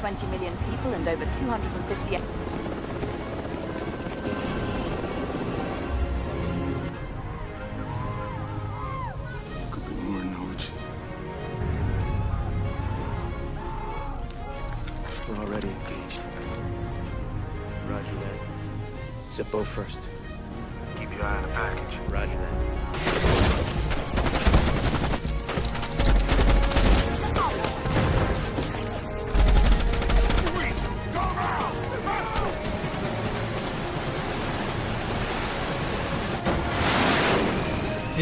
20 million people and over 250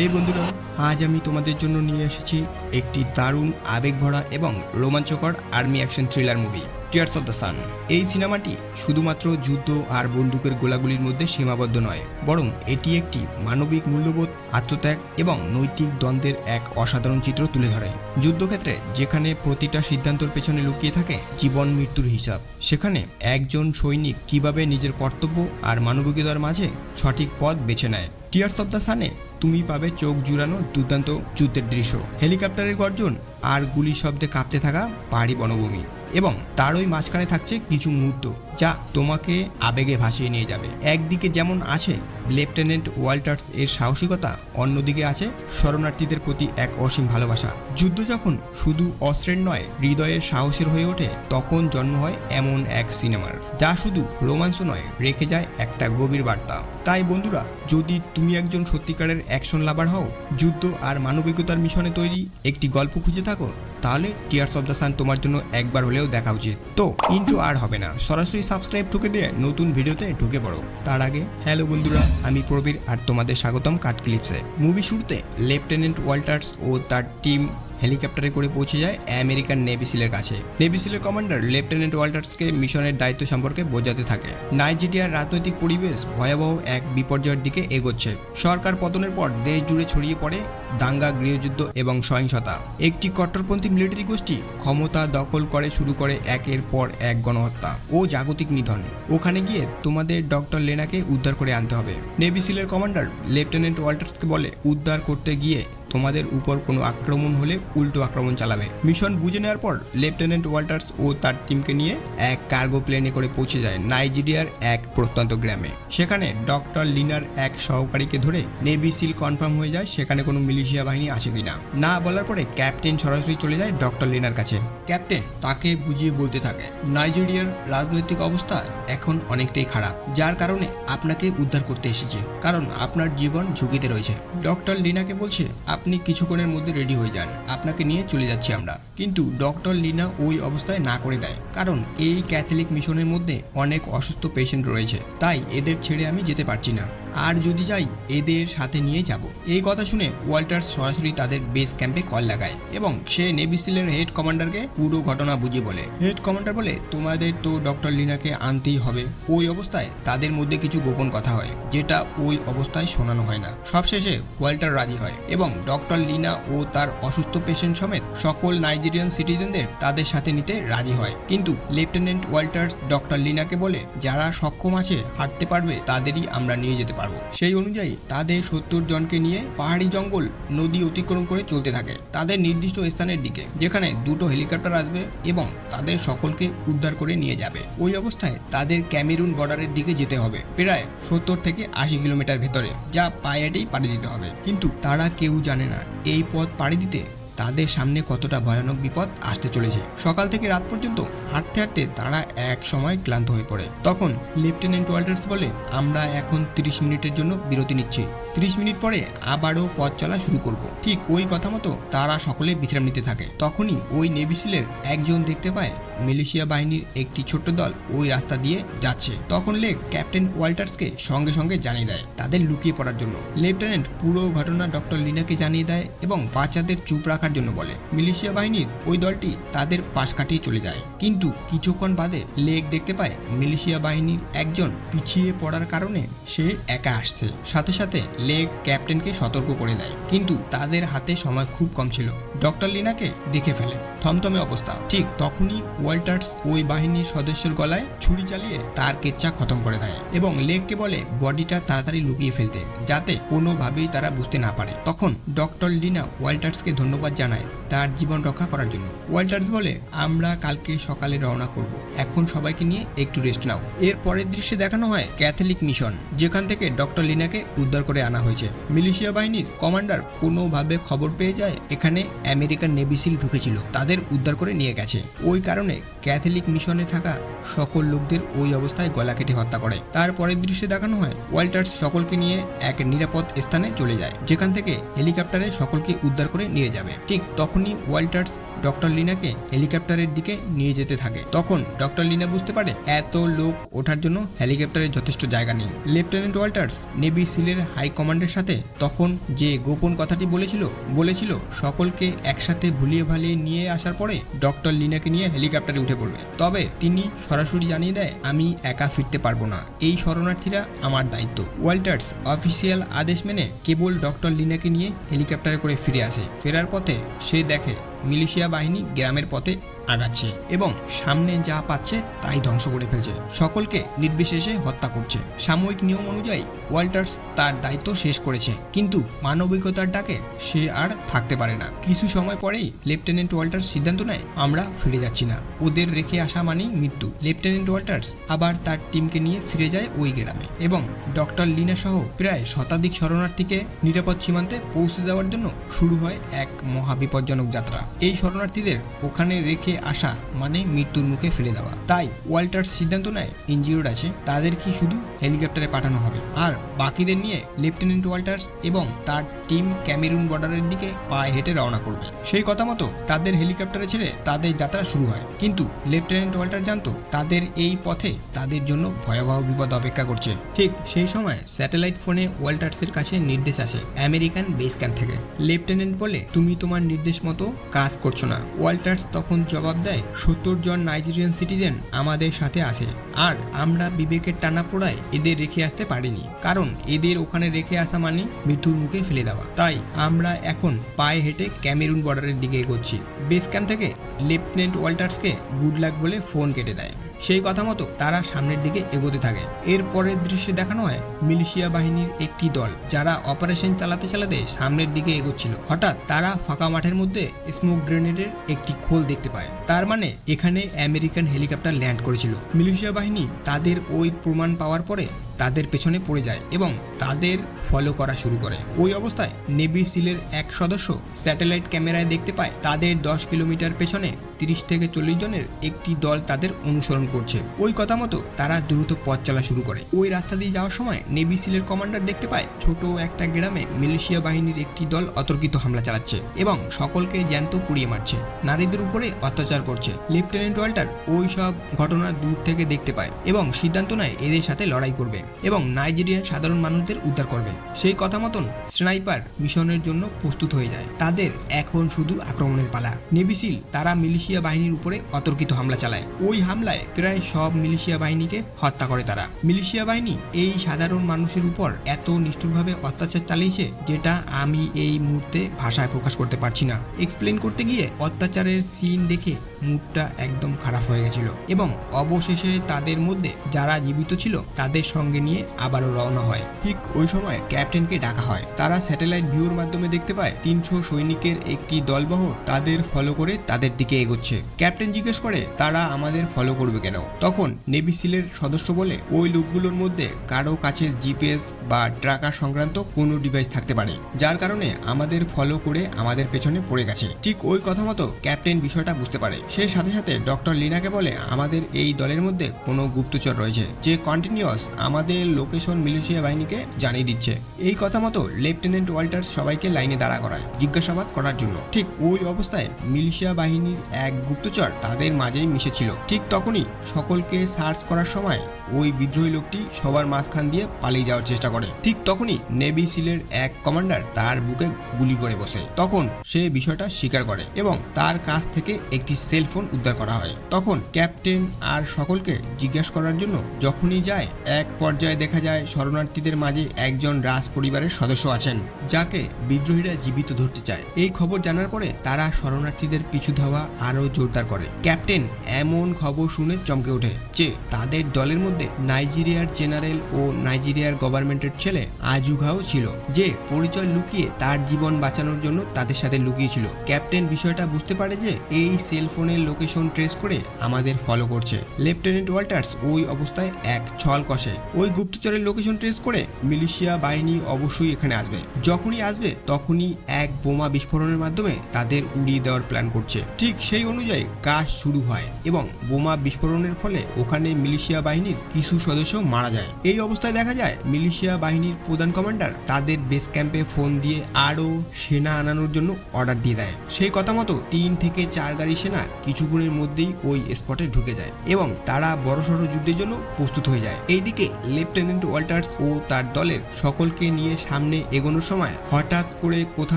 এই বন্ধুরা, আজ আমি তোমাদের জন্য নিয়ে এসেছি একটি দারুণ আবেগ ভরা এবং রোমাঞ্চকর army action thriller movie tears of the sun এই সিনেমাটি শুধুমাত্র যুদ্ধ আর বন্দুকের গোলাগুলির মধ্যে সীমাবদ্ধ নয়, বরং এটি একটি মানবিক মূল্যবোধ, আত্মত্যাগ এবং নৈতিক দ্বন্দ্বের এক অসাধারণ চিত্র তুলে ধরে। যুদ্ধক্ষেত্রে যেখানে প্রতিটা সিদ্ধান্তের পেছনে লুকিয়ে থাকে জীবন মৃত্যুর হিসাব, সেখানে একজন সৈনিক কীভাবে নিজের কর্তব্য আর মানবিকতার মাঝে সঠিক পথ বেছে নেয়। টিয়ার্স অফ দ্য সানে তুমি পাবে চোখ জুড়ানো দুর্দান্ত যুদ্ধের দৃশ্য। হেলিকপ্টারের গর্জন আর গুলি শব্দে কাঁপতে থাকা পাহাড়ি বনভূমি। এবং তারই মাঝখানে থাকছে কিছু মুহূর্ত, যা তোমাকে আবেগে ভাসিয়ে নিয়ে যাবে। একদিকে যেমন আছে লেফটেন্যান্ট ওয়াল্টার্স এর সাহসিকতা, অন্যদিকে আছে শরণার্থীদের প্রতি এক অসীম ভালোবাসা। যুদ্ধ যখন শুধু অস্ত্রের নয়, হৃদয়ের সাহসের হয়ে ওঠে, তখন জন্ম হয় এমন এক সিনেমার, যা শুধু রোমাঞ্চ নয়, রেখে যায় একটা গভীর বার্তা। তাই বন্ধুরা, যদি তুমি একজন সত্যিকারের অ্যাকশন লাভার হও, যুদ্ধ আর মানবিকতার মিশনে তৈরি একটি গল্প খুঁজে থাকো, তাহলে টিয়ার্স অফ দ্য সান তোমার জন্য একবার হলেও দেখা উচিত। তো ইন্ট্রো আর হবে না। সরাসরি সাবস্ক্রাইব ঢুকে দিয়ে নতুন ভিডিওতে ঢুকে পড়ো। তার আগে হ্যালো বন্ধুরা, আমি প্রবীর আর তোমাদের স্বাগতম কাট ক্লিপসে মুভি শুরুতে লেফটেন্যান্ট ওয়াল্টার্স ও তার টিম হেলিকপ্টারে করে পৌঁছে যায় আমেরিকান নেভি সিলের কাছে। নেভি সিলের কমান্ডার লেফটেন্যান্ট ওয়াল্টার্সকে মিশনের দায়িত্ব সম্পর্কে বোঝাতে থাকে। নাইজেরিয়ার রাজনৈতিক পরিবেশ ভয়াবহ এক বিপর্যয়ের দিকে এগোচ্ছে। সরকার পতনের পর দেশ জুড়ে ছড়িয়ে পড়ে দাঙ্গা, গৃহযুদ্ধ এবং সহিংসতা। একটি কট্টরপন্থী মিলিটারি গোষ্ঠী ক্ষমতা দখল করে শুরু করে একের পর এক গণহত্যা ও জাগতিক নিধন। ওখানে গিয়ে তোমাদের ডক্টর লেনাকে উদ্ধার করে আনতে হবে। নেভি সিলের কমান্ডার লেফটেন্যান্ট ওয়াল্টার্সকে বলে, উদ্ধার করতে গিয়ে তোমাদের উপর কোনো আক্রমণ হলে উল্টো আক্রমণ চালাবে। মিশন বুঝে নেওয়ার পর লেফটেন্যান্ট ওয়াল্টার্স ও তার টিমকে নিয়ে এক কার্গো প্লেনে করে পৌঁছে যায় নাইজেরিয়ার এক প্রত্যন্ত গ্রামে। সেখানে ডক্টর লিনার এক সহকারীকে ধরে নেভি সিল কনফার্ম হয়ে যায় সেখানে কোনো মিলিশিয়া বাহিনী আছে কিনা। না বলার পরে ক্যাপ্টেন সরাসরি চলে যায় ডক্টর লিনার কাছে। ক্যাপ্টেন তাকে বুঝিয়ে বলতে থাকে, নাইজেরিয়ার রাজনৈতিক অবস্থা এখন অনেকটাই খারাপ, যার কারণে আপনাকে উদ্ধার করতে এসেছে, কারণ আপনার জীবন ঝুঁকিতে রয়েছে। ডক্টর লিনাকে বলছে আপনি কিছুক্ষণের মধ্যে রেডি হয়ে যান। আপনাকে নিয়ে চলে যাচ্ছি আমরা। কিন্তু ডক্টর লিনা ওই অবস্থায় না করে দেয়। কারণ এই ক্যাথলিক মিশনের মধ্যে অনেক অসুস্থ পেশেন্ট রয়েছে। তাই এদের ছেড়ে আমি যেতে পারছি না। আর যদি যাই, এদের সাথে নিয়ে যাব। এই কথা শুনে ওয়াল্টার সরাসরি তাদের বেস ক্যাম্পে কল লাগায় এবং সে নেভি সিলের হেড কমান্ডারকে পুরো ঘটনা বুঝিয়ে বলে। হেড কমান্ডার বলে, তোমাদের তো ডক্টর লিনাকে আনতেই হবে। ওই অবস্থায় তাদের মধ্যে কিছু গোপন কথা হয়, যেটা ওই অবস্থায় শোনানো হয় না। সবশেষে ওয়াল্টার রাজি হয় এবং ডক্টর লিনা ও তার অসুস্থ পেশেন্ট সমেত সকল নাইজেরিয়ান সিটিজেনদের তাদের সাথে নিতে রাজি হয়। কিন্তু লেফটেন্যান্ট ওয়াল্টার্স ডক্টর লিনাকে বলে, যারা সক্ষম আছে, হাঁটতে পারবে, তাদেরই আমরা নিয়ে যেতে পারব। সেই অনুযায়ী তাদের সত্তর জনকে নিয়ে পাহাড়ি জঙ্গল নদী অতিক্রম করে চলতে থাকে তাদের নির্দিষ্ট স্থানের দিকে, যেখানে দুটো হেলিকপ্টার আসবে এবং তাদের সকলকে উদ্ধার করে নিয়ে যাবে। ওই অবস্থায় তাদের ক্যামেরুন বর্ডারের দিকে যেতে হবে, প্রায় সত্তর থেকে আশি কিলোমিটার ভেতরে, যা পায়ে হেঁটেই পাড়ি দিতে হবে। কিন্তু তারা কেউ জানে না, এই পথ পাড়ি দিতে তাদের সামনে কতটা ভয়ানক বিপদ আসতে চলেছে। সকাল থেকে রাত পর্যন্ত হাঁটতে হাঁটতে তারা এক সময় ক্লান্ত হয়ে পড়ে। তখন লেফটেন্যান্ট ওয়াল্টার্স বলে, আমরা এখন তিরিশ মিনিটের জন্য বিরতি নিচ্ছি। তিরিশ মিনিট পরে আবারও পথ চলা শুরু করব। ঠিক ওই কথা মতো তারা সকলে বিশ্রাম নিতে থাকে। তখনই ওই নেভিসিলের একজন দেখতে পায় মিলিশিয়া বাহিনীর একটি ছোট্ট দল ওই রাস্তা দিয়ে যাচ্ছে। তখন লেক ক্যাপ্টেন ওয়াল্টার্সকে সঙ্গে সঙ্গে জানিয়ে দেয়, তাদের লুকিয়ে পড়ার জন্য। লেফটেন্যান্ট পুরো ঘটনা ডক্টর লিনাকে জানিয়ে দেয় এবং বাচ্চাদের চুপ রাখার জন্য বলে। মিলিশিয়া বাহিনীর ওই দলটি তাদের পাশ কাটিয়ে চলে যায়। কিন্তু কিছুক্ষণ বাদে লেক দেখতে পায় মিলিশিয়া বাহিনীর একজন পিছিয়ে পড়ার কারণে সে একা আসছে। সাথে সাথে লেক ক্যাপ্টেনকে সতর্ক করে দেয়। কিন্তু তাদের হাতে সময় খুব কম ছিল। ডক্টর লিনাকে দেখে ফেলে। থমথমে অবস্থা। ঠিক তখনই ওয়াল্টার্স ওই বাহিনীর সদস্যের গলায় ছুরি চালিয়ে তার কেচ্চা খতম করে দেয় এবং লেককে বলে বডিটা তাড়াতাড়ি লুকিয়ে ফেলতে, যাতে কোনোভাবেই তারা বুঝতে না পারে। তখন ডক্টর লিনা ওয়াল্টার্সকে ধন্যবাদ জানায় তার জীবন রক্ষা করার জন্য। ওয়াল্টার্স বলে, আমরা কালকে সকালে রওনা করব। এখন সবাইকে নিয়ে একটু রেস্ট নাও। এর পরের দৃশ্যে দেখানো হয় ক্যাথলিক মিশন, যেখান থেকে ডক্টর লিনাকে উদ্ধার করে আনা হয়েছে। মিলিশিয়া বাহিনীর কমান্ডার কোনোভাবে খবর পেয়ে যায়, এখানে আমেরিকান নেভিসিল ঢুকেছিল। তাদের উদ্ধার করে নিয়ে গেছে। ওই কারণে ক্যাথলিক মিশনে থাকা সকল লোকদের ওই অবস্থায় গলা কেটে হত্যা করে। তারপরের দৃশ্যে দেখানো হয় ওয়াল্টার্স সকলকে নিয়ে এক নিরাপদ স্থানে চলে যায়, যেখান থেকে হেলিকপ্টারে সকলকে উদ্ধার করে নিয়ে যাবে। ঠিক তখনই ওয়াল্টার্স ডক্টর লিনাকে হেলিকপ্টারের দিকে নিয়ে যেতে থাকে। তখন ডক্টর লিনা বুঝতে পারে, এত লোক ওঠার জন্য হেলিকপ্টারে যথেষ্ট জায়গা নেই। লেফটেন্যান্ট ওয়াল্টার্স নেভি সিলের হাই কমান্ডের সাথে তখন যে গোপন কথাটি বলেছিল বলেছিল, সকলকে একসাথে ভুলিয়ে ভালিয়ে নিয়ে আসার পরে ডক্টর লিনাকে নিয়ে হেলিকপ্টারে উঠে পড়বে। তবে তিনি সরাসরি জানিয়ে দেয়, আমি একা ফিরতে পারব না। এই শরণার্থীরা আমার দায়িত্ব। ওয়াল্টার্স অফিসিয়াল আদেশ মেনে কেবল ডক্টর লিনাকে নিয়ে হেলিকপ্টারে করে ফিরে আসে। ফেরার পথে সে দেখে মিলিশিয়া বাহিনী গ্রামের পথে আগাচ্ছে এবং সামনে যা পাচ্ছে তাই ধ্বংস করে ফেলছে। সকলকে নির্বিশেষে হত্যা করছে। সাময়িক নিয়ম অনুযায়ী ওয়াল্টার্স তার দায়িত্ব শেষ করেছে। কিন্তু মানবিকতার ডাকে সে আর থাকতে পারে না। কিছু সময় পরেই লেফটেন্যান্ট ওয়াল্টার্স সিদ্ধান্ত নেয়, আমরা ফিরে যাচ্ছি না। ওদের রেখে আসা মানেই মৃত্যু। লেফটেন্যান্ট ওয়াল্টার্স আবার তার টিমকে নিয়ে ফিরে যায় ওই গ্রামে এবং ডক্টর লিনা সহ প্রায় শতাধিক শরণার্থীকে নিরাপদ সীমান্তে পৌঁছে দেওয়ার জন্য শুরু হয় এক মহাবিপজ্জনক যাত্রা। এই শরণার্থীদের ওখানে রেখে আসা মানে মৃত্যুর মুখে ফেলে দেওয়া। তাই ওয়াল্টার্স সিদ্ধান্ত নেয় ইঞ্জিওর্ড আছে তাদের কি শুধু হেলিকপ্টারে পাঠানো হবে? আর বাকিদের নিয়ে লেফটেন্যান্ট ওয়াল্টার্স এবং তার টিম ক্যামেরুন বর্ডারের দিকে পায়ে হেঁটে রওনা করবে। সেই কথা মতো তাদের হেলিকপ্টারে ছেড়ে তাদের যাত্রা শুরু হয়। কিন্তু লেফটেন্যান্ট ওয়াল্টার জানতো, তাদের এই পথে তাদের জন্য ভয়াবহ বিপদ অপেক্ষা করছে। ঠিক সেই সময় স্যাটেলাইট ফোনে ওয়াল্টার্সের কাছে নির্দেশ আসে আমেরিকান বেস ক্যাম্প থেকে। লেফটেন্যান্ট বলে, তুমি তোমার নির্দেশ মতো কাজ করছ না। ওয়াল্টার্স তখন জবাব দেয় সত্তর জন নাইজেরিয়ান সিটিজেন আমাদের সাথে আছে। আর আমরা বিবেকের টানা পোড়ায় এদের রেখে আসতে পারিনি। কারণ এদের ওখানে রেখে আসা মানে মৃত্যুর মুখে ফেলে দেওয়া। তাই আমরা এখন পায়ে হেঁটে ক্যামেরুন বর্ডারের দিকে এগোচ্ছি। বেস ক্যাম্প থেকে লেফটেন্যান্ট ওয়াল্টার্সকে গুড লাক বলে ফোন কেটে দেয়। সেই কথা মতো তারা সামনের দিকে এগোতে থাকে। এর পরের দৃশ্যে দেখানো হয় মিলিশিয়া বাহিনীর একটি দল, যারা অপারেশন চালাতে চালাতে সামনের দিকে এগোচ্ছিল। হঠাৎ তারা ফাঁকা মাঠের মধ্যে স্মোক গ্রেনেডের একটি খোল দেখতে পায়। তার মানে এখানে আমেরিকান হেলিকপ্টার ল্যান্ড করেছিল। মিলিশিয়া বাহিনী তাদের ওই প্রমাণ পাওয়ার পরে তাদের পেছনে পড়ে যায় এবং তাদের ফলো করা শুরু করে। ওই অবস্থায় নেভি সিলের এক সদস্য স্যাটেলাইট ক্যামেরায় দেখতে পায়, তাদের দশ কিলোমিটার পেছনে তিরিশ থেকে চল্লিশ জনের একটি দল তাদের অনুসরণ করছে। ওই কথা মতো তারা দ্রুত পথ চলা শুরু করে। ওই রাস্তা দিয়ে যাওয়ার সময় নেভি সিলের কমান্ডার দেখতে পায়, ছোট একটা গ্রামে মিলিশিয়া বাহিনীর একটি দল অতর্কিত হামলা চালাচ্ছে এবং সকলকে জ্যান্ত পুড়িয়ে মারছে। নারীদের উপরে অত্যাচার করছে। লেফটেন্যান্ট ওয়াল্টার ওই সব ঘটনা দূর থেকে দেখতে পায় এবং সিদ্ধান্ত নেয় এদের সাথে লড়াই করবে এবং নাইজেরিয়ান সাধারণ মানুষদের উদ্ধার করবে। সেই কথা মতন স্নাইপার মিশনের জন্য প্রস্তুত হয়ে যায়। তাদের এখন শুধু আক্রমণের পালা। নেভিসিল তারা মিলিশিয়া বাহিনীর উপরে অতর্কিত হামলা চালায়। ওই হামলায় প্রায় সব মিলিশিয়া বাহিনীকে হত্যা করে তারা। মিলিশিয়া বাহিনী এই সাধারণ মানুষের উপর এত নিষ্ঠুরভাবে অত্যাচার চালিয়েছে যেটা আমি এই মুহূর্তে ভাষায় প্রকাশ করতে পারছি না। এক্সপ্লেন করতে গিয়ে অত্যাচারের সিন দেখে মুডটা একদম খারাপ হয়ে গেছিল এবং অবশেষে তাদের মধ্যে যারা জীবিত ছিল তাদের সঙ্গে নিয়ে আবারও রওনা হয়। ঠিক ওই সময় ক্যাপ্টেনকে ডাকা হয়। তারা স্যাটেলাইট ভিউর মাধ্যমে দেখতে পায় তিনশো সৈনিকের একটি দলবহ তাদের ফলো করে তাদের দিকে এগোচ্ছে। ক্যাপ্টেন জিজ্ঞেস করে, তারা আমাদের ফলো করবে কেন? তখন নেভি সিলের সদস্য বলে, ওই লোকগুলোর মধ্যে কারও কাছে জিপিএস বা ট্রাকার সংক্রান্ত কোনো ডিভাইস থাকতে পারে, যার কারণে আমাদের ফলো করে আমাদের পেছনে পড়ে গেছে। ঠিক ওই কথা মতো ক্যাপ্টেন বিষয়টা বুঝতে পারে। সে সাথে সাথে ডক্টর লিনাকে বলে, আমাদের এই দলের মধ্যে কোনো গুপ্তচর রয়েছে, যে কন্টিনিউয়াস আমাদের লোকেশন মিলিশিয়া বাহিনীকে জানিয়ে দিচ্ছে। এই কথা মতো লেফটেন্যান্ট ওয়াল্টার সবাইকে লাইনে দাঁড়া করায়, জিজ্ঞাসাবাদ করার জন্য। ঠিক ওই অবস্থায় মিলিশিয়া বাহিনীর এক গুপ্তচর তাদের মাঝেই মিশেছিল। ঠিক তখনই সকলকে সার্চ করার সময় ওই বিদ্রোহী লোকটি সবার মাঝখান দিয়ে পালিয়ে যাওয়ার চেষ্টা করে। ঠিক তখনই নেভি সিলের এক কমান্ডার তার বুকে গুলি করে বসে। তখন সে বিষয়টা স্বীকার করে এবং তার কাছ থেকে একটি সেল ফোন উদ্ধার করা হয়। তখন ক্যাপ্টেন আর সকলকে জিজ্ঞাসা করার জন্য যখনই যায়, এক পর্যায়ে দেখা যায় শরণার্থীদের মাঝে একজন রাজ পরিবারের সদস্য আছেন, যাকে বিদ্রোহীরা জীবিত ধরতে চায়। এই খবর জানার পরে তারা শরণার্থীদের পিছু ধাওয়া আরও আরও জোরদার করে। ক্যাপ্টেন, এমন খবর শুনে চমকে ওঠে যে, তাদের দলের মধ্যে নাইজেরিয়ার জেনারেল ও নাইজেরিয়ার গভর্নমেন্টের ছেলে আজুঘাও ছিল, যে পরিচয় লুকিয়ে তার জীবন বাঁচানোর জন্য তাদের সাথে লুকিয়েছিল। ক্যাপ্টেন বিষয়টা বুঝতে পারে যে, এই সেলফোনের লোকেশন ট্রেস করে আমাদের ফলো করছে। লেফটেন্যান্ট ওয়াল্টার্স ওই অবস্থায় এক ছল কষে। ওই গুপ্তচরের লোকেশন ট্রেস করে মিলিশিয়া বাহিনী অবশ্যই এখানে আসবে। যখনই আসবে, তখনই এক বোমা বিস্ফোরণের মাধ্যমে তাদের উড়িয়ে দেওয়ার প্ল্যান করছে। ঠিক সেই অনুযায়ী কাজ শুরু হয় এবং বোমা বিস্ফোরণের ফলে ওখানে মিলিশিয়া বাহিনীর কিছু সদস্য মারা যায়। এই অবস্থায় দেখা যায়, মিলিশিয়া বাহিনীর প্রধান কমান্ডার তাদের বেস ক্যাম্পে ফোন দিয়ে আরও সেনা আনানোর জন্য অর্ডার দিয়ে দেয়। সেই কথা মতো তিন থেকে চার গাড়ি সেনা কিছুক্ষণের মধ্যেই ওই স্পটে ঢুকে যায় এবং তারা বড়সড় যুদ্ধের জন্য প্রস্তুত হয়ে যায়। এইদিকে লেফটেন্যান্ট ওয়াল্টার্স ও তার দলের সকলকে নিয়ে সামনে এগোনোর সময় হঠাৎ করে কোথা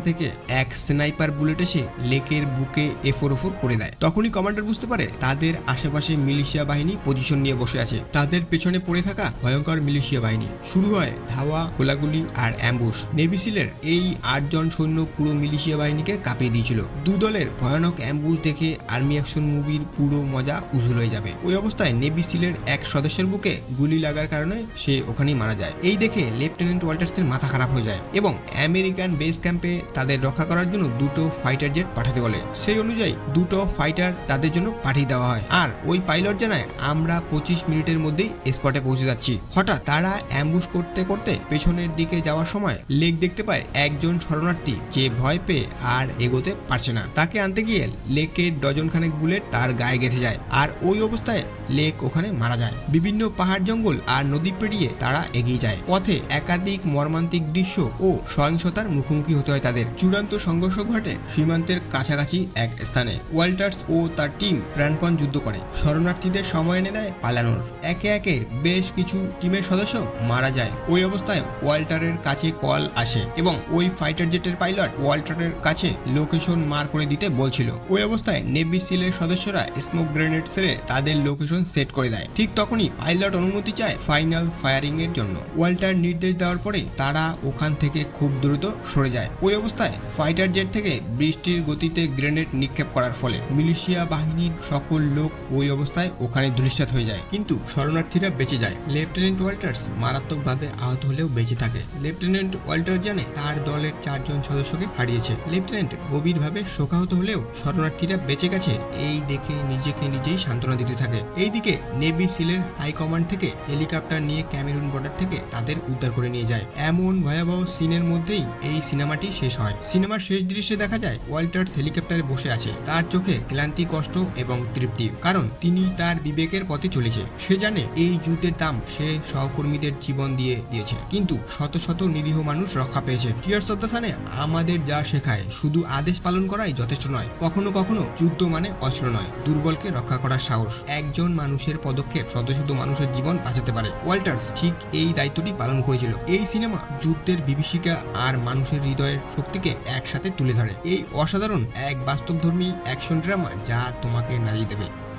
থেকে এক স্নাইপার বুলেট এসে লেকের বুকে এফোর ওফোর করে দেয়। তখনই কমান্ডার বুঝতে পারে তাদের আশেপাশে মিলিশিয়া বাহিনী পজিশন নিয়ে বসে আছে। তাদের পেছনে পড়ে থাকা ভয়ঙ্কর মিলিশিয়া বাহিনী। শুরু হয় ধাওয়া গোলাগুলি আর অ্যাম্বুশ নেভিসিলের এই আটজন সৈন্য পুরো মিলিশিয়া বাহিনীকে কাঁপিয়ে দিয়েছিল। দু দলের ভয়ানক অ্যাম্বুশ দেখে আর্মি অ্যাকশন মুভির পুরো মজা উজুল হয়ে যাবে। ওই অবস্থায় নেভি সিলের এক সদস্যের বুকে গুলি লাগার কারণে সে ওখানেই মারা যায়। এই দেখে লেফটেন্যান্ট ওয়াল্টার্সের মাথা খারাপ হয়ে যায় এবং আমেরিকান বেস ক্যাম্পে তাদের রক্ষা করার জন্য দুটো ফাইটার জেট পাঠাতে বলে। সেই অনুযায়ী দুটো ফাইটার তাদের জন্য পাঠিয়ে দেওয়া হয়। আর ওই পাইলট জানায়, আমরা পঁচিশ মিনিটের মধ্যেই স্পটে পৌঁছে যাচ্ছি। হঠাৎ তারা অ্যাম্বুশ করতে করতে পেছনের দিকে যাওয়ার সময় লেক দেখতে পায় একজন শরণার্থী যে ভয় পেয়ে আর এগোতে পারছে না। তাকে আনতে গিয়ে লেকের ডজন খানেক বুলেট তার গায়ে গেঁথে যায় আর ওই অবস্থায় লেক ওখানে মারা যায়। বিভিন্ন পাহাড় জঙ্গল আর নদী পেরিয়ে তারা এগিয়ে যায়। পথে একাধিক মর্মান্তিক দৃশ্য ও সহিংসতার মুখোমুখি হতে হয় তাদের। চূড়ান্ত সংঘর্ষ ঘটে সীমান্তের কাছাকাছি এক স্থানে। ওয়াল্টার্স ও তার টিম প্রাণপণ যুদ্ধ করে। শরণার্থীদের সময় এনে দেয় পালানোর। একে একে বেশ কিছু টিমের সদস্য মারা যায়। ওই অবস্থায় ওয়াল্টারের কাছে কল আসে এবং ওই ফাইটার জেটের পাইলট ওয়াল্টারের কাছে লোকেশন মার করে দিতে বলছিল। ওই অবস্থায় নেভি সিলের সদস্যরা স্মোক গ্রেনেড ছেড়ে তাদের লোকেশন সেট করে দেয়। ঠিক তখনই পাইলট অনুমতি চায় ফাইনাল ফায়ারিং এর জন্য। ওয়াল্টার নির্দেশ দেওয়ার পরে তারা ওখান থেকে খুব দ্রুত সরে যায়। ওই অবস্থায় ফাইটার জেট থেকে বৃষ্টির গতিতে গ্রেনেড নিক্ষেপ করার ফলে মিলিশিয়া বাহিনীর সকল লোক ওই অবস্থায় ওখানে ধূলিসাৎ হয়ে যায়। কিন্তু শরণার্থীরা বেঁচে যায়। লেফটেন্যান্ট ওয়াল্টার্স মারাত্মকভাবে আহত হলেও বেঁচে থাকে। লেফটেন্যান্ট ওয়াল্টার জানে তার দলের চারজন সদস্যকে হারিয়েছে। লেফটেন্যান্ট গভীরভাবে শোকাহত হলেও শরণার্থীরা বেঁচে গেছে। এই দেখে নিজেকে নিজেই সান্ত্বনা দিতে থাকে। এইদিকে নেভি সিলের হাইকমান্ড থেকে হেলিকপ্টার নিয়ে ক্যামেরুন বর্ডার থেকে তাদের উদ্ধার করে নিয়ে যায়। এমন ভয়াবহ সিনের মধ্যেই এই সিনেমাটি শেষ হয়। সিনেমার শেষ দৃশ্যে দেখা যায়, ওয়াল্টার্স হেলিকপ্টারে বসে আছে। তার চোখে ক্লান্তি, কষ্ট এবং তৃপ্তি। কারণ তিনি তার বিবেকের পথে চলেছে। সে জানে এই যুদ্ধের দাম সে সহকর্মীদের জীবন দিয়ে দিয়েছে। কিন্তু শত শত নিরীহ মানুষ রক্ষা পেয়েছে। টিয়ার্স দ্য সানে আমাদের যা শেখায়, শুধু আদেশ পালন করাই যথেষ্ট নয়। কখনো কখনো যুদ্ধ মানে অস্ত্র নয়। দুর্বলকে রক্ষা করার সাহস। একজন মানুষের পদক্ষেপ শত শত মানুষের জীবন বাঁচাতে পারে। ওয়াল্টার্স ঠিক এই দায়িত্বটি পালন করেছিল। এই সিনেমা যুদ্ধের বিভীষিকা আর মানুষের হৃদয়ের শক্তিকে একসাথে তুলে ধরে। এই অসাধারণ, এক বাস্তবধর্মী অ্যাকশন ড্রামা যা তোমাকে নাড়িয়ে দেবে।